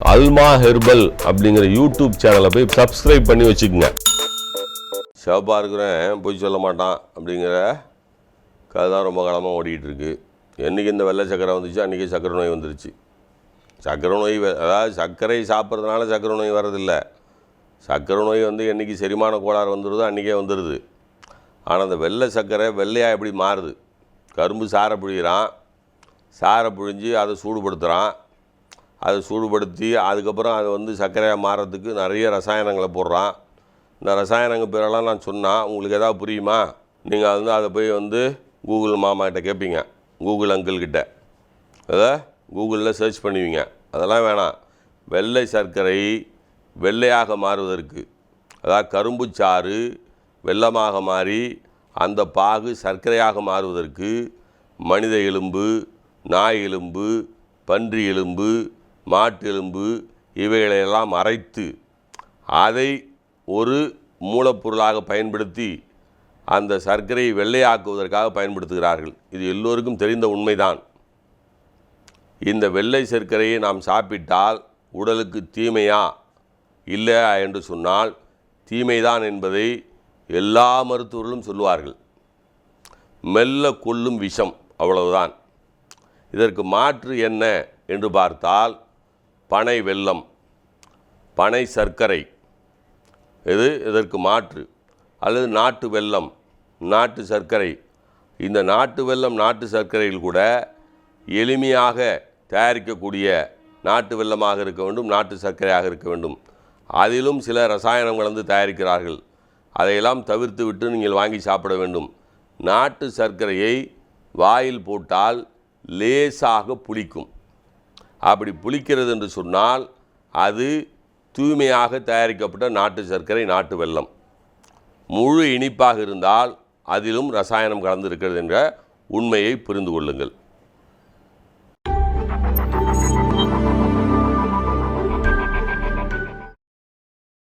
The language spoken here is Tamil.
அல்மா ஹெர்பல் அப்படிங்கிற யூடியூப் சேனலை போய் சப்ஸ்கிரைப் பண்ணி வச்சுக்கோங்க. சிவப்பாக இருக்கிறேன் பொய் சொல்ல மாட்டான் அப்படிங்கிற கதை தான் ரொம்ப காலமாக ஓடிக்கிட்டு இருக்கு. என்றைக்கு இந்த வெள்ளை சக்கரை வந்துச்சு அன்றைக்கி சக்கரை நோய் வந்துருச்சு. சக்கரை நோய் அதாவது சர்க்கரை சாப்பிட்றதுனால சக்கரை நோய் வர்றதில்ல. சக்கரை நோய் வந்து என்றைக்கு செரிமான கோளாறு வந்துடுதோ அன்றைக்கே வந்துடுது ஆனால் அந்த வெள்ளை சர்க்கரை வெள்ளையாக எப்படி மாறுது? கரும்பு சாரை பிழிகிறான் சாரை பிழிஞ்சு அதை சூடுபடுத்துகிறான் அதை சூடுபடுத்தி அதுக்கப்புறம் அது வந்து சர்க்கரையாக மாறுறதுக்கு நிறைய ரசாயனங்களை போடுறான். இந்த ரசாயனங்கள் பேரெல்லாம் நான் சொன்னால் உங்களுக்கு எதாவது புரியுமா? நீங்கள் வந்து அதை போய் வந்து கூகுள் மாமா கேட்பீங்க. கூகுள் அங்கிள்கிட்ட அதை கூகுளில் சர்ச் பண்ணுவீங்க. அதெல்லாம் வேணாம். வெள்ளை சர்க்கரை வெள்ளையாக மாறுவதற்கு. அதாவது கரும்பு சாறு வெள்ளமாக மாறி அந்த பாகு சர்க்கரையாக மாறுவதற்கு மனித எலும்பு நாய் எலும்பு பன்றி எலும்பு மாட்டெலும்பு இவைகளையெல்லாம் அரைத்து அதை ஒரு மூலப்பொருளாக பயன்படுத்தி அந்த சர்க்கரையை வெள்ளையாக்குவதற்காக பயன்படுத்துகிறார்கள். இது எல்லோருக்கும் தெரிந்த உண்மைதான். இந்த வெள்ளை சர்க்கரையை நாம் சாப்பிட்டால் உடலுக்கு தீமையா? இல்லையா என்று சொன்னால் தீமைதான் என்பதை எல்லா மருத்துவர்களும் சொல்லுவார்கள். மெல்ல கொல்லும் விஷம் அவ்வளவுதான். இதற்கு மாற்று என்ன என்று பார்த்தால் பனை வெல்லம் பனை சர்க்கரை. இது இதற்கு மாற்று. அல்லது நாட்டு வெல்லம் நாட்டு சர்க்கரை. இந்த நாட்டு வெல்லம் நாட்டு சர்க்கரையில் கூட எளிமையாக தயாரிக்கக்கூடிய நாட்டு வெல்லமாக இருக்க வேண்டும் நாட்டு சர்க்கரையாக இருக்க வேண்டும். அதிலும் சில ரசாயனம் கலந்து தயாரிக்கிறார்கள். அதையெல்லாம் தவிர்த்து விட்டு நீங்கள் வாங்கி சாப்பிட வேண்டும். நாட்டு சர்க்கரையை வாயில் போட்டால் லேசாக புளிக்கும். அப்படி புளிக்கிறது என்று சொன்னால் அது தூய்மையாக தயாரிக்கப்பட்ட நாட்டு சர்க்கரை நாட்டு வெல்லம். முழு இனிப்பாக இருந்தால் அதிலும் ரசாயனம் கலந்திருக்கிறது என்ற உண்மையை புரிந்து கொள்ளுங்கள்.